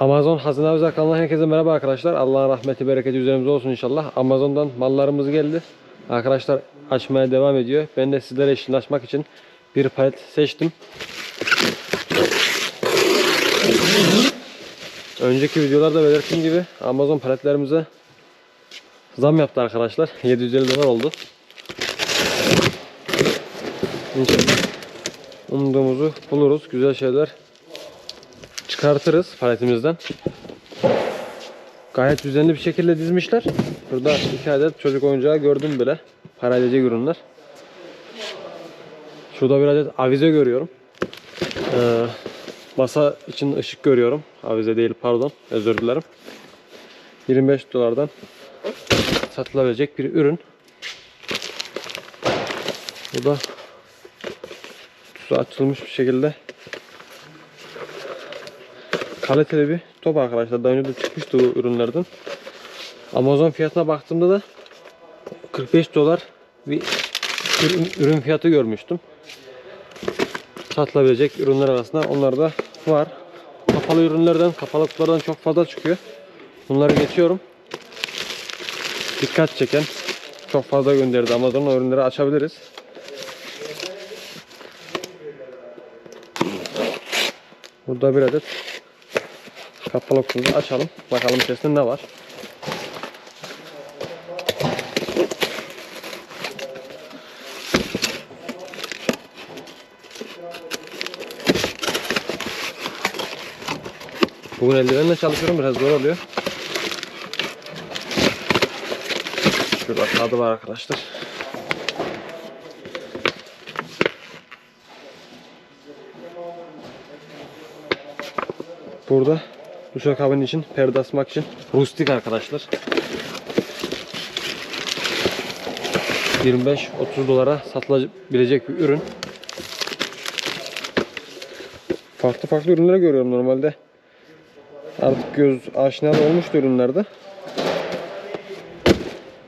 Amazon Hazine Avcılar kanalına herkese merhaba arkadaşlar. Allah'ın rahmeti bereketi üzerimize olsun inşallah. Amazon'dan mallarımız geldi. Arkadaşlar açmaya devam ediyor. Ben de sizlere eşliğinde açmak için bir palet seçtim. Önceki videolarda belirttiğim gibi Amazon paletlerimize zam yaptı arkadaşlar. 750 dolar oldu. İnşallah umduğumuzu buluruz. Güzel şeyler çıkartırız paletimizden. Gayet düzenli bir şekilde dizmişler. Burada iki adet çocuk oyuncağı gördüm bile. Para edecek ürünler. Şurada bir adet avize görüyorum. Ee, masa için ışık görüyorum. Avize değil pardon. Özür dilerim. 25 dolardan satılabilecek bir ürün. Bu da kutusu açılmış bir şekilde kaliteli bir top arkadaşlar. Daha önce de çıkmıştı bu ürünlerden. Amazon fiyatına baktığımda da 45 dolar bir ürün, ürün fiyatı görmüştüm. Satılabilecek ürünler arasında onlar da var. Kapalı ürünlerden, kapalı kutulardan çok fazla çıkıyor. Bunları geçiyorum. Dikkat çeken çok fazla gönderdi. Amazon o ürünleri açabiliriz. Burada bir adet kapalı kutumuzu açalım. Bakalım içerisinde ne var. Bugün eldivenle çalışıyorum. Biraz zor oluyor. Şurada kağıdı var arkadaşlar. Burada duşakabinin için perde asmak için rustik arkadaşlar. 25-30 dolara satılabilecek bir ürün. Farklı farklı ürünler görüyorum normalde. Artık göz aşinalı olmuştu ürünlerde.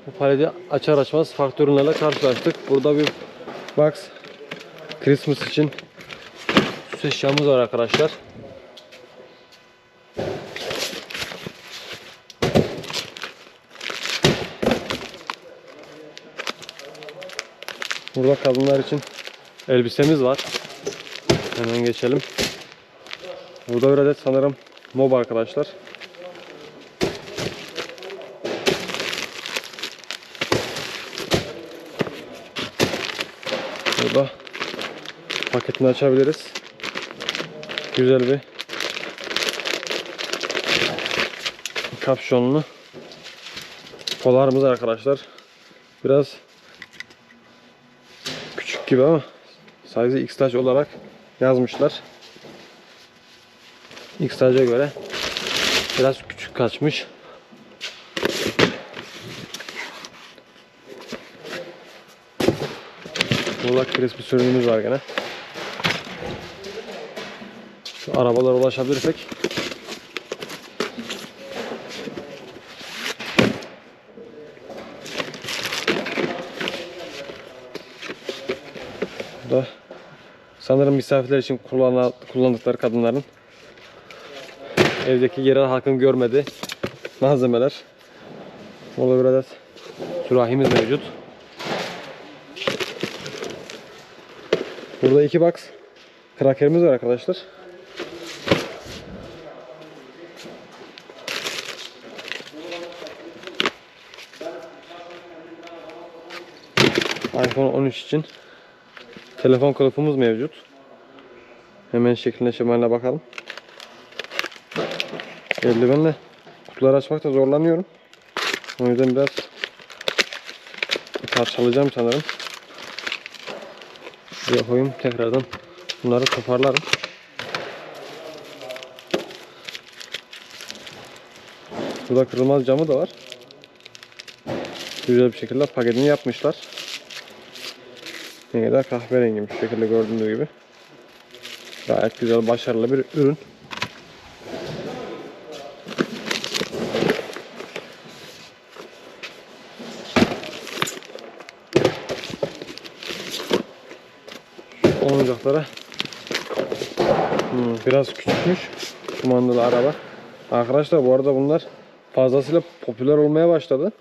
Bu paleti açar açmaz farklı ürünlerle karşılaştık. Burada bir box Christmas için süs eşyamız var arkadaşlar. Burada kadınlar için elbisemiz var. Hemen geçelim. Burada bir adet sanırım mob arkadaşlar. Burada paketini açabiliriz. Güzel bir kapşonlu polarımız arkadaşlar. Biraz gibi ama size X-Large olarak yazmışlar. X-Large'a göre biraz küçük kaçmış. Burada crispy sürümümüz var gene. Şu arabalara ulaşabilirsek Burada sanırım misafirler için kullan- kullandıkları kadınların evdeki yerel halkın görmediği malzemeler. Burada bir adet sürahimiz mevcut. Burada iki box krakerimiz var arkadaşlar. iPhone 13 için telefon kılıfımız mevcut. Hemen şekline şemaline bakalım. Eldivenle kutuları açmakta zorlanıyorum. O yüzden biraz parçalayacağım sanırım. Şuraya koyayım tekrardan bunları toparlarım. Burada kırılmaz camı da var. Güzel bir şekilde paketini yapmışlar. Ne kadar kahverengi bir şekilde gördüğünüz gibi. Gayet güzel, başarılı bir ürün. oyuncaklara hmm, biraz küçükmüş kumandalı araba Arkadaşlar bu arada bunlar fazlasıyla popüler olmaya başladı.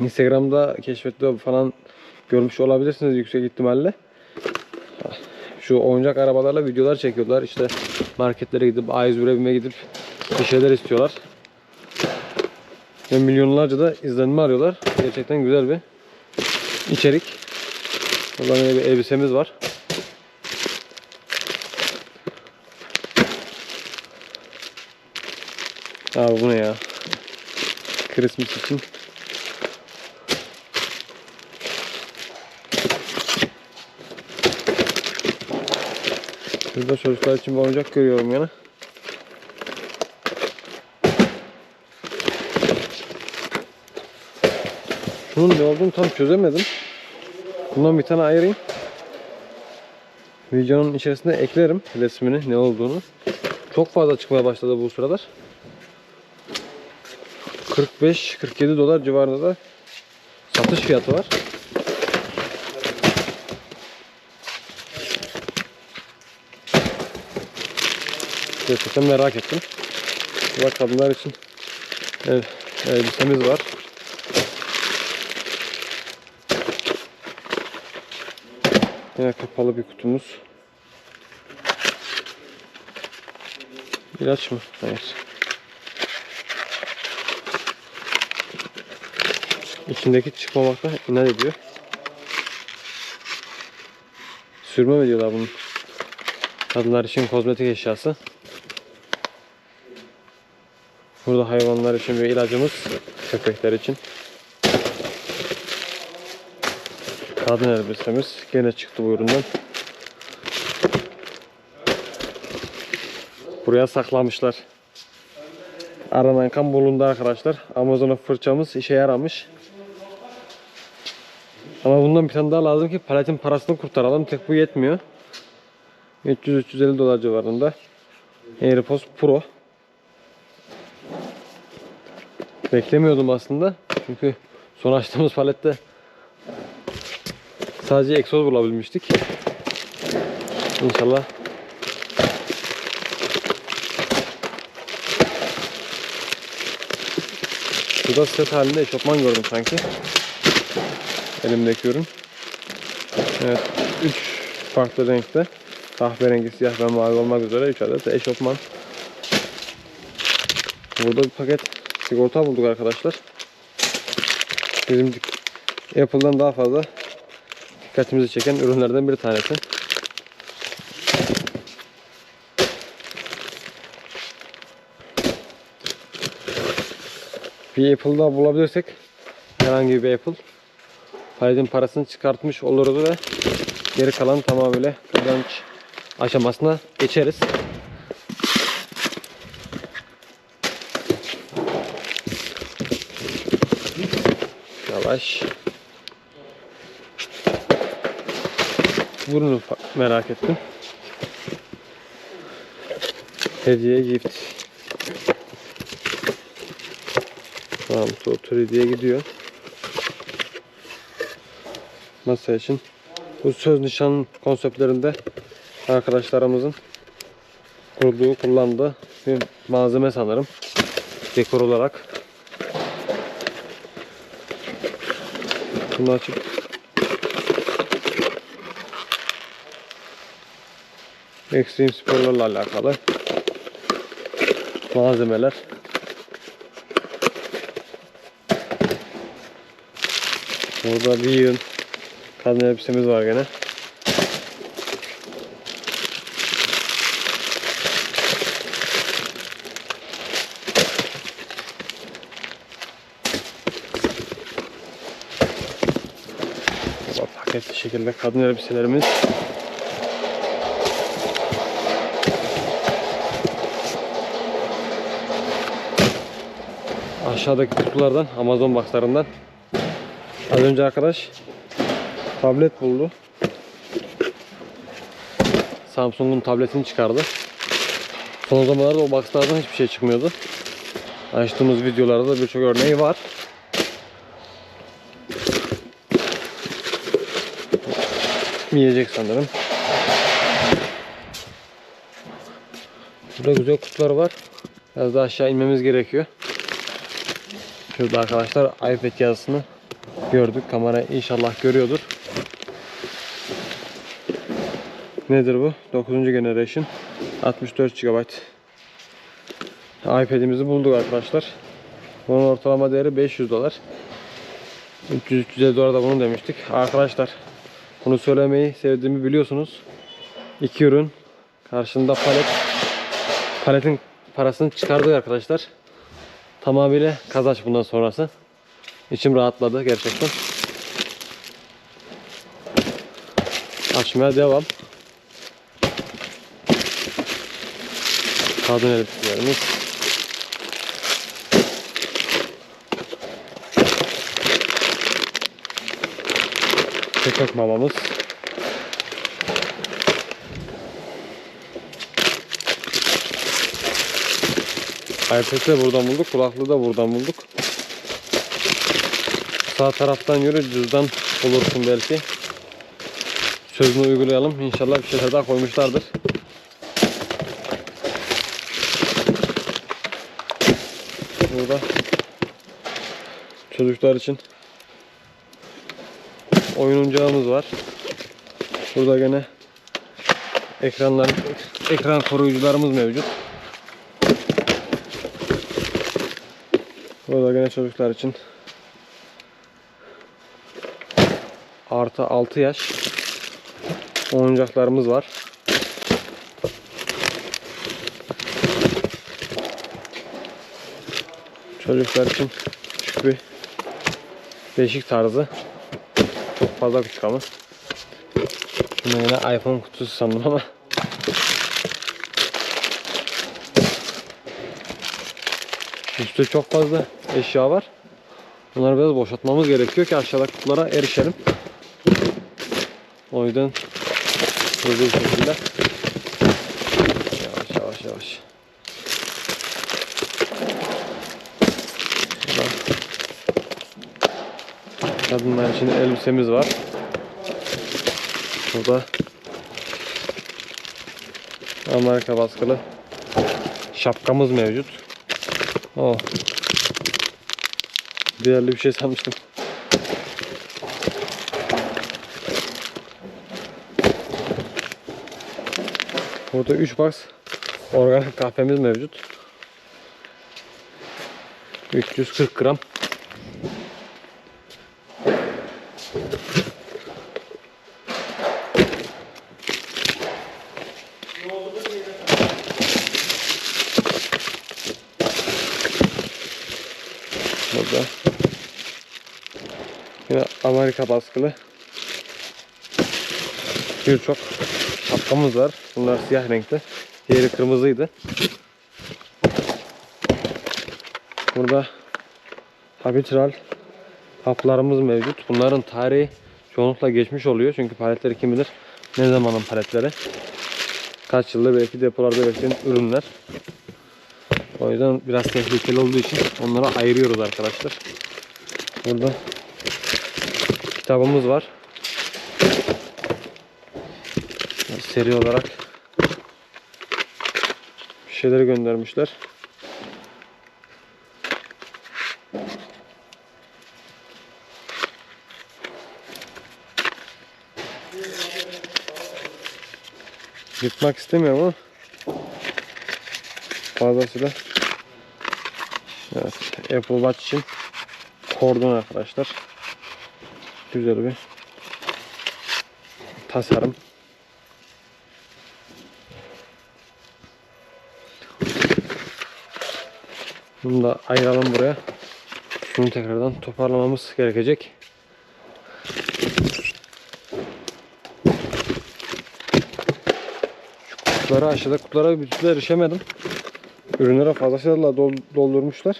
Instagram'da keşfette falan görmüş olabilirsiniz yüksek ihtimalle. Şu oyuncak arabalarla videolar çekiyorlar. İşte marketlere gidip A101'e gidip bir şeyler istiyorlar. Ve milyonlarca da izlenme arıyorlar. Gerçekten güzel bir içerik. Buradan yine bir elbisemiz var. Abi bu ne ya? Christmas için. Şurada çocuklar için bir oyuncak görüyorum yana. Şunun ne olduğunu tam çözemedim. Bundan bir tane ayırayım. Videonun içerisine eklerim resmini ne olduğunu. Çok fazla çıkmaya başladı bu sıralar. 45-47 dolar civarında da satış fiyatı var. Gerçekten merak ettim. Bak kadınlar için evet, elbisemiz var. Yine kapalı bir kutumuz. İlaç mı? Hayır. İçindeki çıkmamakta inat ediyor. Sürme mi diyorlar bunun? Kadınlar için kozmetik eşyası. Burada hayvanlar için bir ilacımız. Köpekler için. Kadın elbisemiz. Gene çıktı bu üründen. Buraya saklamışlar. Aranan kan bulundu arkadaşlar. Amazon'a fırçamız işe yaramış. Ama bundan bir tane daha lazım ki paletin parasını kurtaralım. Tek bu yetmiyor. 300-350 dolar civarında. AirPods Pro. Beklemiyordum aslında. Çünkü son açtığımız palette sadece egzoz bulabilmiştik. İnşallah Burada set halinde eşofman gördüm sanki. Elimdeki ürün. Evet. 3 farklı renkte. Kahverengi, siyah ve mavi olmak üzere 3 adet eşofman. Burada bir paket sigorta bulduk arkadaşlar. Bizim Apple'dan daha fazla dikkatimizi çeken ürünlerden bir tanesi. Bir Apple daha bulabilirsek herhangi bir Apple paletin parasını çıkartmış oluruz ve geri kalan tamamıyla kazanç aşamasına geçeriz. Yavaş. Bunu merak ettim. Hediye gift. Tamam, Tutor hediye gidiyor. Masa için. Bu söz nişan konseptlerinde arkadaşlarımızın kurduğu, kullandığı bir malzeme sanırım. Dekor olarak. Bunu açıp Extreme sporlarla alakalı malzemeler. Burada bir yığın kadın elbisemiz var gene. Burada paketli şekilde kadın elbiselerimiz. Aşağıdaki kutulardan Amazon boxlarından Az önce arkadaş tablet buldu. Samsung'un tabletini çıkardı. Son zamanlarda o boxlardan hiçbir şey çıkmıyordu. Açtığımız videolarda da birçok örneği var. Yiyecek sanırım. Burada güzel kutular var. Biraz daha aşağı inmemiz gerekiyor. Şurada arkadaşlar iPad yazısını gördük. Kamera inşallah görüyordur. Nedir bu? 9. generation 64 GB iPad'imizi bulduk arkadaşlar. Bunun ortalama değeri 500 dolar. 300-350 dolar da bunu demiştik. Arkadaşlar bunu söylemeyi sevdiğimi biliyorsunuz. İki ürün karşında palet. Paletin parasını çıkardık arkadaşlar. Tamamıyla kazanç bundan sonrası. İçim rahatladı gerçekten. Açmaya devam. Kadın elbiselerimiz. Köpek mamamız. de buradan bulduk. Kulaklığı da buradan bulduk. Sağ taraftan yürü cüzdan bulursun belki. Sözünü uygulayalım. İnşallah bir şeyler daha koymuşlardır. Burada çocuklar için oyuncağımız var. Burada gene ekranlar ekran koruyucularımız mevcut. Burada gene çocuklar için artı 6 yaş oyuncaklarımız var. Çocuklar için küçük bir değişik tarzı. Fazla küçük ama. Bunu yine iPhone kutusu sandım ama. Üstte çok fazla eşya var. Bunları biraz boşaltmamız gerekiyor ki aşağıdaki kutulara erişelim. O yüzden hızlı bir şekilde yavaş yavaş yavaş. Burada kadınlar için elbisemiz var. Burada Amerika baskılı şapkamız mevcut. Oh. Değerli bir şey sanmıştım. Burada 3 box organik kahvemiz mevcut. 340 gram. Burada yine Amerika baskılı birçok şapkamız var. Bunlar siyah renkte. Diğeri kırmızıydı. Burada habitual haplarımız mevcut. Bunların tarihi çoğunlukla geçmiş oluyor. Çünkü paletleri kim bilir ne zamanın paletleri. Kaç yıldır belki depolarda bekleyen ürünler. O yüzden biraz tehlikeli olduğu için onlara ayırıyoruz arkadaşlar. Burada kitabımız var. Seri olarak bir şeyleri göndermişler. Yırtmak istemiyorum ama fazlasıyla Evet, Apple Watch için kordon arkadaşlar. Güzel bir tasarım. Bunu da ayıralım buraya. Şunu tekrardan toparlamamız gerekecek. Şu kutulara aşağıda kutulara bir türlü erişemedim. Ürünlere fazlasıyla dol- doldurmuşlar.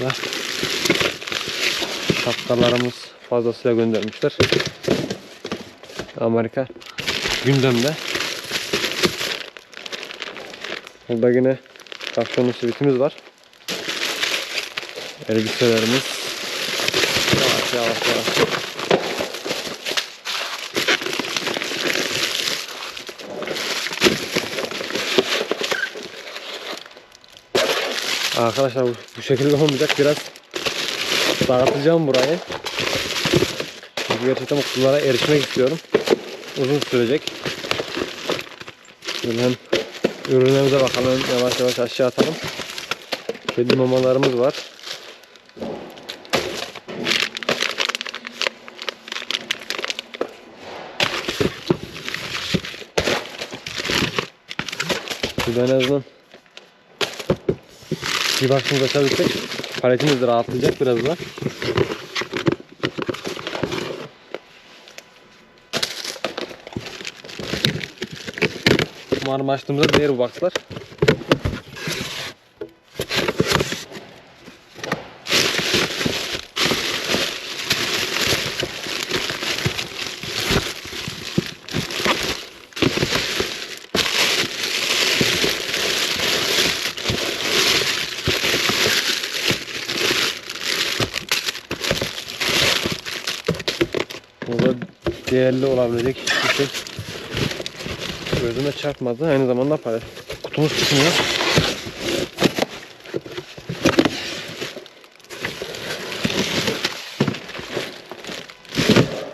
Burada şapkalarımız fazlasıyla göndermişler. Amerika gündemde. Burada yine kapşonlu sivitimiz var. Elbiselerimiz. Yavaş yavaş yavaş. Arkadaşlar bu, bu şekilde olmayacak. Biraz dağıtacağım burayı. Çünkü gerçekten bu kutulara erişmek istiyorum. Uzun sürecek. Şimdi hem ürünlerimize bakalım. Yavaş yavaş aşağı atalım. Kedi mamalarımız var. Şurada en azından bir başımız açabilsek paletimiz de rahatlayacak biraz da. Umarım açtığımızda diğer boxlar. Burada değerli olabilecek hiçbir şey gözüme çarpmadı. Aynı zamanda palet. Kutumuz tutmuyor.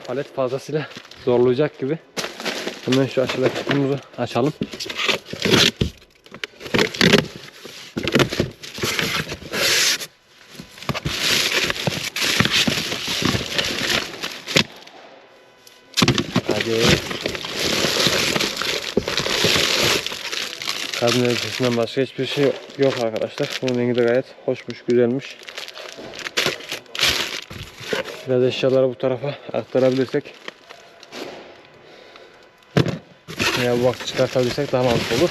Palet fazlasıyla zorlayacak gibi. Hemen şu aşağıdaki kutumuzu açalım. Hadi. Kadın elbisesinden başka hiçbir şey yok arkadaşlar. Bunun rengi de gayet hoşmuş, güzelmiş. Biraz eşyaları bu tarafa aktarabilirsek veya bu vakti çıkartabilirsek daha mantıklı olur.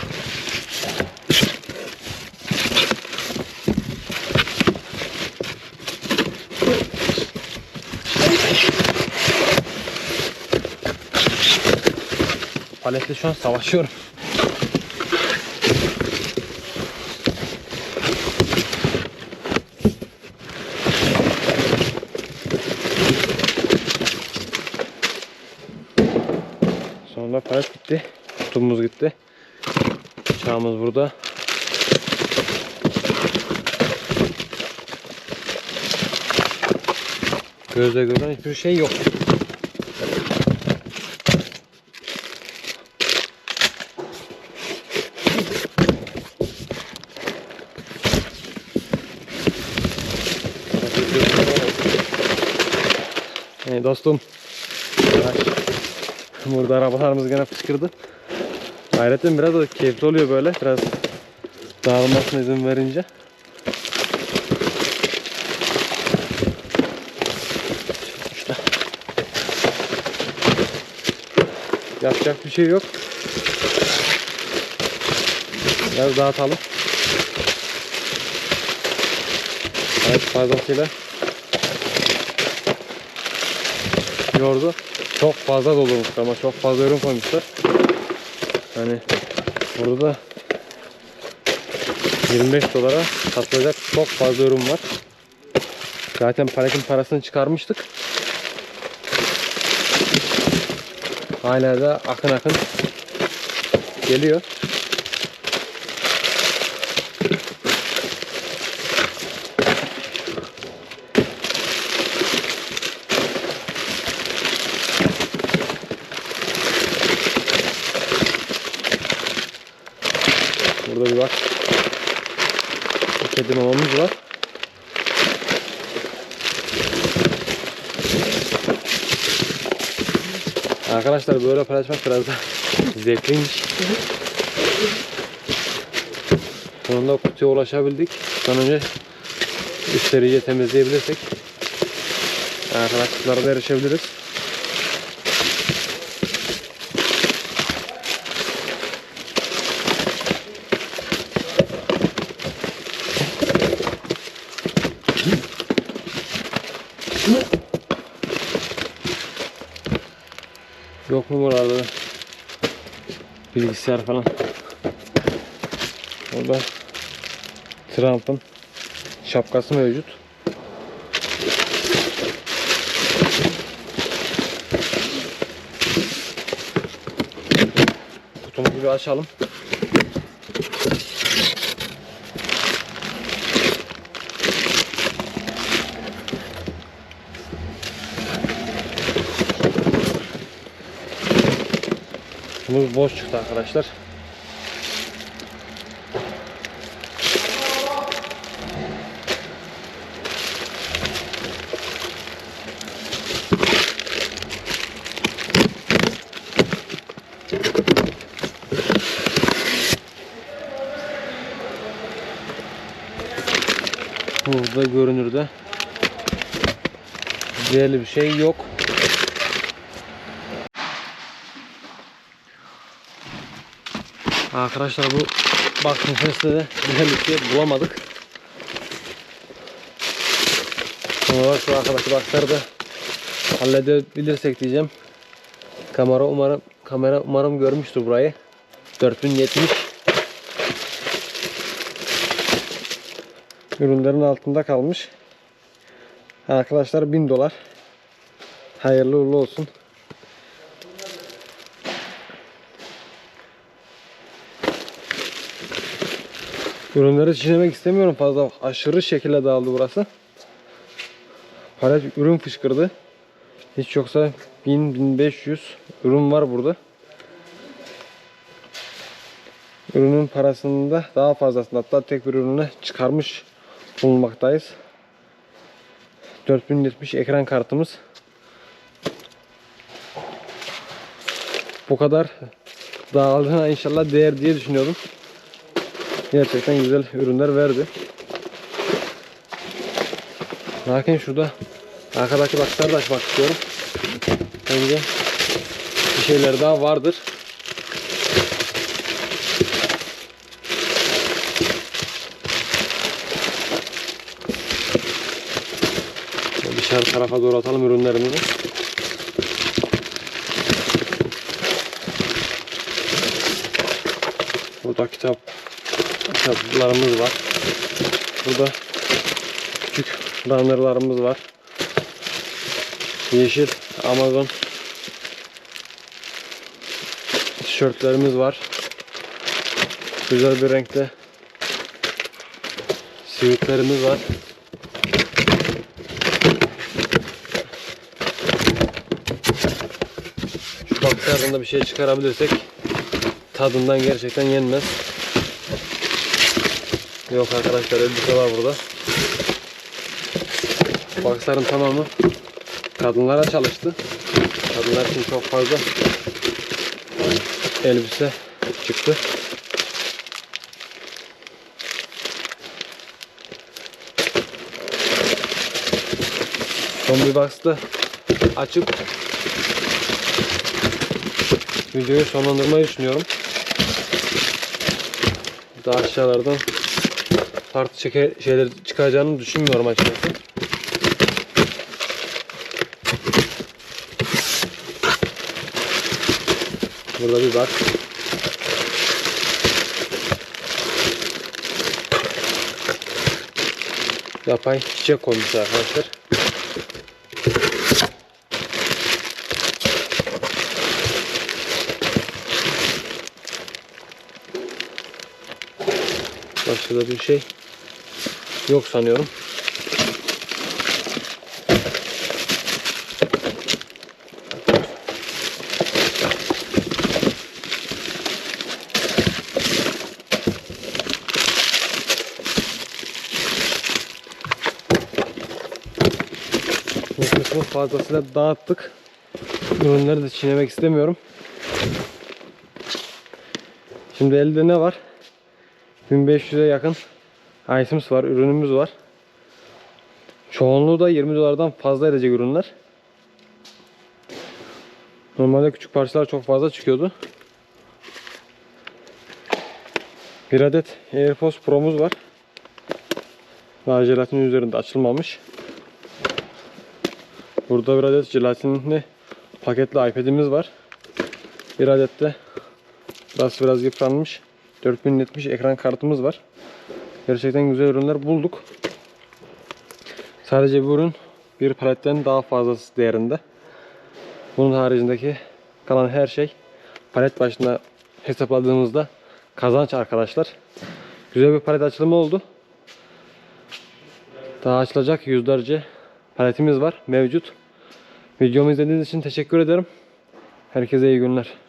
Paletle şu an savaşıyorum. Sonunda palet gitti. Kutumuz gitti. Çağımız burada. Gözle görülen hiçbir şey yok. Dostum. Burada arabalarımız gene fışkırdı. Hayretten biraz da keyifli oluyor böyle. Biraz dağılmasına izin verince. İşte. Yapacak bir şey yok. Biraz dağıtalım. Evet fazlasıyla yordu. Çok fazla doldurmuş ama çok fazla ürün koymuşlar. Hani burada da 25 dolara satılacak çok fazla ürün var. Zaten paletin parasını çıkarmıştık. Hala da akın akın geliyor. Burada bir bak. Bir kedi mamamız var. Arkadaşlar böyle paylaşmak biraz da zevkliymiş. Sonunda kutuya ulaşabildik. Son önce üstleri iyice temizleyebilirsek arkadaşlara da erişebiliriz. Bilgisayar falan? Orada Trump'ın şapkası mevcut. Kutumuzu bir açalım. Kutumuz boş çıktı arkadaşlar. Burada görünürde değerli bir şey yok. Arkadaşlar bu bak nefeste de bir şey bulamadık. Sonra şu arkadaki bakları da halledebilirsek diyeceğim. Kamera umarım kamera umarım görmüştür burayı. 4070 ürünlerin altında kalmış. Arkadaşlar 1000 dolar. Hayırlı uğurlu olsun. Ürünleri çiğnemek istemiyorum fazla. Aşırı şekilde dağıldı burası. Palet ürün fışkırdı. Hiç yoksa 1000-1500 ürün var burada. Ürünün parasını da daha fazlasını hatta tek bir ürüne çıkarmış bulunmaktayız. 4070 ekran kartımız. Bu kadar dağıldığına inşallah değer diye düşünüyordum. Gerçekten güzel ürünler verdi. Lakin şurada arkadaki bakışları da açmak istiyorum. Bence bir şeyler daha vardır. Dışarı tarafa doğru atalım ürünlerimizi. Burada kitap kitaplarımız var. Burada küçük runnerlarımız var. Yeşil Amazon tişörtlerimiz var. Güzel bir renkte sivitlerimiz var. Şu baksardan da bir şey çıkarabilirsek tadından gerçekten yenmez. Yok arkadaşlar elbise var burada. Boxların tamamı kadınlara çalıştı. Kadınlar için çok fazla elbise çıktı. Son bir box'ta açıp videoyu sonlandırmayı düşünüyorum. Daha aşağılardan farklı şeker şeyler çıkacağını düşünmüyorum açıkçası. Burada bir bak. Yapay çiçek koymuş arkadaşlar. Başka da bir şey yok sanıyorum. Bu kısmı fazlasıyla dağıttık. Ürünleri de çiğnemek istemiyorum. Şimdi elde ne var? 1500'e yakın items var, ürünümüz var. Çoğunluğu da 20 dolardan fazla edecek ürünler. Normalde küçük parçalar çok fazla çıkıyordu. Bir adet AirPods Pro'muz var. Daha jelatin üzerinde açılmamış. Burada bir adet jelatinli paketli iPad'imiz var. Bir adet de biraz biraz yıpranmış 4070 ekran kartımız var. Gerçekten güzel ürünler bulduk. Sadece bu ürün bir paletten daha fazlası değerinde. Bunun haricindeki kalan her şey palet başına hesapladığımızda kazanç arkadaşlar. Güzel bir palet açılımı oldu. Daha açılacak yüzlerce paletimiz var mevcut. Videomu izlediğiniz için teşekkür ederim. Herkese iyi günler.